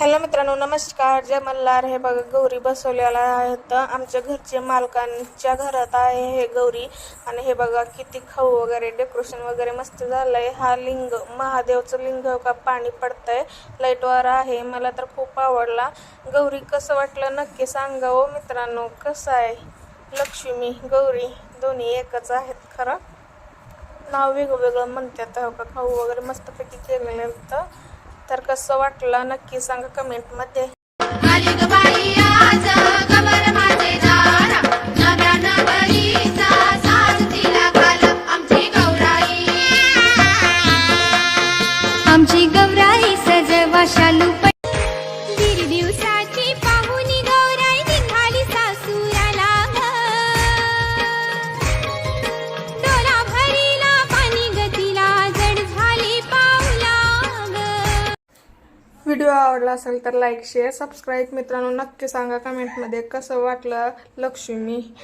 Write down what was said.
Hello मित्रांनो नमस्कार. जय मल्हार. हे बघा गौरी बसवलेला आहेत आमच्या घरचे मालकांच्या घरात आहे हे गौरी. आणि हे बघा किती खाऊ वगैरे डेकोरेशन वगैरे मस्त झालं आहे हा लिंग महादेवचं लिंग का पाणी पडतंय. लाईटवर आहे. मला तर खूप आवडला. गौरी कसं वाटलं? नक्की सांगा हो मित्रांनो. कसं आहे? लक्ष्मी गौरी दोन्ही एकच आहेत खरं. नाव वेगवेगळं म्हणतात. हो का? खाऊ वगैरे मस्तपैकी केलेलं होतं तर कसं वाटलं नक्की सांगा कमेंटमध्ये आमची गौराई सजवा शालू व्हिडिओ आवडला असेल तर लाईक शेअर सबस्क्राईब. मित्रांनो नक्की सांगा कमेंटमध्ये कसं वाटलं लक्ष्मी.